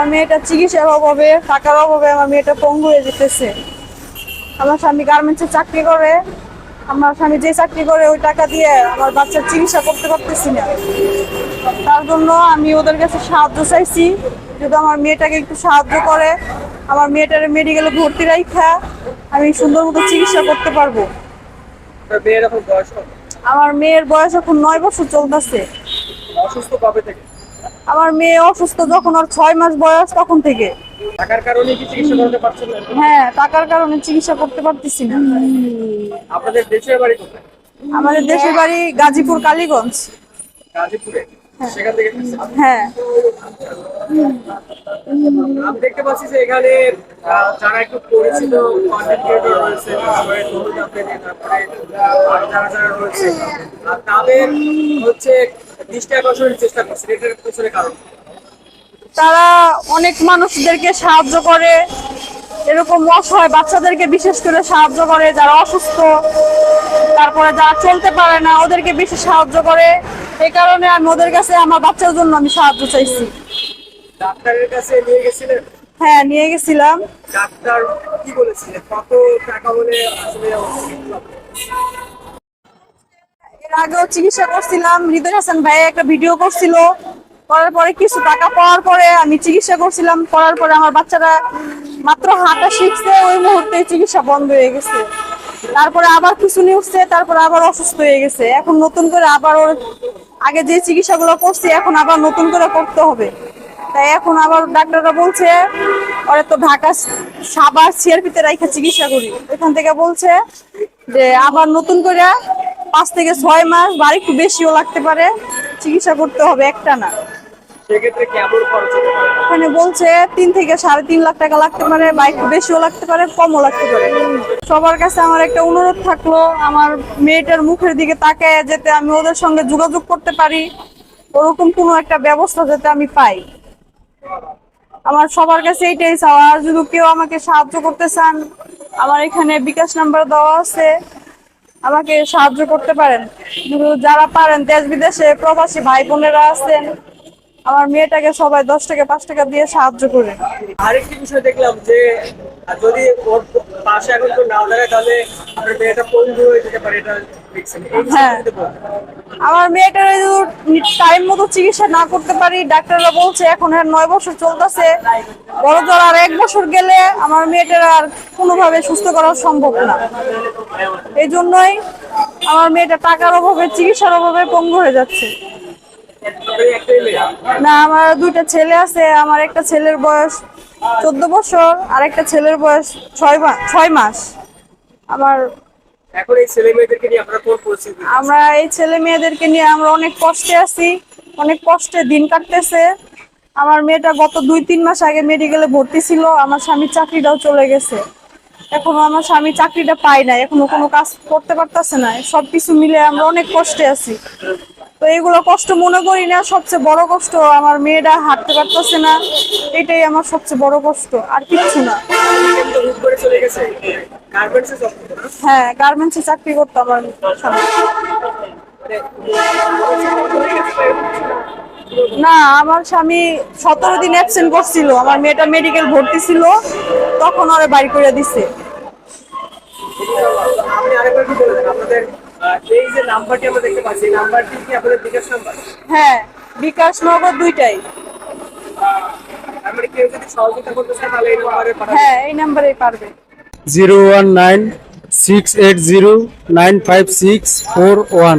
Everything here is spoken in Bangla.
আমার মেয়েটা চিকিৎসার অভাবে টাকার অভাবে আমার মেয়েটা পঙ্গু হয়ে যেতেছে। আমার স্বামী গার্মেন্টসে চাকরি করে আমার স্বামী যে চাকরি করে ওই টাকা দিয়ে আমার বাচ্চার চিকিৎসা করতে পারতেছি না। তার জন্য আমি ওদের কাছে সাহায্য চাইছি যদি আমার মেয়েটাকে একটু সাহায্য করে আমার মেয়েটার মেডিকেলে ভর্তি রাখা আমি সুন্দর মতো চিকিৎসা করতে পারব? আমার মেয়ের বয়স এখন নয় বছর চলতেছে। অসুস্থ কবে থেকে? আমার মেয়ে অসুস্থ যখন ওর ছয় মাস বয়স তখন থেকে। টাকার কারণে কি চিকিৎসা করতে পারছেন না? হ্যাঁ টাকার কারণে চিকিৎসা করতে পারতেছি না। আপনাদের দেশের বাড়ি কোথায়? আমাদের দেশের বাড়ি গাজীপুর কালীগঞ্জ। গাজীপুরে? সেখান থেকে হ্যাঁ। আমি দেখতে পাচ্ছি যে এখানে যারা একটু পরিচিত কন্টেন্ট ক্রিয়েটর রয়েছে তারপরে তারপরে যারা যারা রয়েছে তাদের হচ্ছে তারা অনেক মানুষদেরকে সাহায্য করে এরকম অসহায় বাচ্চাদেরকে বিশেষ করে সাহায্য করে যারা অসুস্থ তারপরে যারা চলতে পারে না ওদেরকে বেশি সাহায্য করে। এই কারণে আমি ওদের কাছে আমার বাচ্চার জন্য আমি সাহায্য চাইছি। ডাক্তারের কাছে নিয়ে গেছিলেন? হ্যাঁ নিয়ে গেছিলাম। ডাক্তার কি বলেছিলেন? কত টাকা বলে আসলে? এর আগেও চিকিৎসা করছিলাম। হৃদয় হাসান ভাই একটা ভিডিও করছিল। করার পরে কিছু টাকা পাওয়ার পরে আমি চিকিৎসা করছিলাম। করার পরে আমার বাচ্চারা মাত্র হাঁটা শিখছে, ওই মুহূর্তে চিকিৎসা বন্ধ হয়ে গেছে। তারপরে আবার কিছু নিউজছে তারপরে আবার অসুস্থ হয়ে গেছে। এখন নতুন করে আবার ওর আগে যে চিকিৎসাগুলো করছি, এখন আবার নতুন করে করতে হবে। তাই এখন আবার ডাক্তাররা বলছে, ওরা তো ঢাকা সাবার সিআরপিতে রাইখা চিকিৎসা করি। ওইখান থেকে বলছে যে, আবার নতুন করে পাঁচ থেকে ছয় মাস বা একটু বেশিও লাগতে পারে। চিকিৎসা করতে হবে একটা না। ওখানে বলছে তিন থেকে সাড়ে তিন লাখ টাকা লাগতে পারে বা একটু বেশিও লাগতে পারে কমও লাগতে পারে। সবার কাছে আমার একটা অনুরোধ থাকল আমার মেয়েটার মুখের দিকে তাকায় যাতে আমি ওদের সঙ্গে যোগাযোগ করতে পারি। ওরকম কোনো একটা ব্যবস্থা যাতে আমি পাই। আমার সবার কাছে এইটাই চাওয়া আর যদি কেউ আমাকে সাহায্য করতে চান আমার এখানে বিকাশ নাম্বার দেওয়া আছে। আমাকে সাহায্য করতে পারেন। যারা পারেন, দেশ বিদেশে প্রবাসী ভাই বোনেরা আছেন, আমার মেয়েটাকে সবাই দশ টাকা পাঁচ টাকা দিয়ে সাহায্য করে আরেকটি বিষয় দেখলাম যে আহ, যদি ওর পাশে এখন কেউ নাও দাঁড়ায় তাহলে আপনার মেয়েটা পঙ্গু হয়ে যেতে পারে এটা হ্যাঁ। আমার মেয়েটার টাইম মতো চিকিৎসা না করতে পারি ডাক্তাররা বলছে এখন আর নয় বছর চলতেছে। বড় জোর আর এক বছর গেলে আমার মেয়েটার আর কোনোভাবে সুস্থ করা সম্ভব না। এই জন্যই আমার মেয়েটা টাকার অভাবে চিকিৎসার অভাবে পঙ্গু হয়ে যাচ্ছে আপনার এই একটাই মেয়ে না আমার দুইটা ছেলে আছে আমার একটা ছেলের বয়স চোদ্দ বছর আর একটা ছেলের বয়স ছয় মাস ছয় মাস। আমার এখন এই ছেলে মেয়েদেরকে নিয়ে আপনারা কোন পরিস্থিতি আমরা এই ছেলে মেয়েদেরকে নিয়ে আমরা অনেক কষ্টে আছি অনেক কষ্টে দিন কাটতেছে। আমার মেয়েটা গত দুই তিন মাস আগে মেডিকেলে ভর্তি ছিল আমার স্বামীর চাকরিটাও চলে গেছে। এখনও আমার স্বামী চাকরিটা পায় না এখনও কোনো কাজ করতে পারতেছে না সবকিছু মিলে আমরা অনেক কষ্টে আছি। তো এগুলো কষ্ট মনে করি না, সবচেয়ে বড় কষ্ট আমার মেয়েটা হাঁটতে পারতেছে না, এটাই আমার সবচেয়ে বড় কষ্ট, আর কিচ্ছু না। হ্যাঁ গার্মেন্টসে চাকরি করতো আমার না, আমার স্বামী সতেরো দিন অ্যাবসেন্ট করছিল, আমার মেয়েটা মেডিকেল ভর্তি ছিল, তখন ওরা বাড়ি করে দিছে। আপনাদের এই যে নাম্বারটি আমরা দেখতে পাচ্ছি নাম্বারটি কি আপনাদের বিকাশ নাম্বার? হ্যাঁ বিকাশ নগর দুইটাই। মানে কেউ যদি সহযোগিতা করতে চায় তাহলে এই নাম্বারে পাঠাবেন হ্যাঁ এই নাম্বারেই পারবে। Zero one nine six eight zero nine five six four one.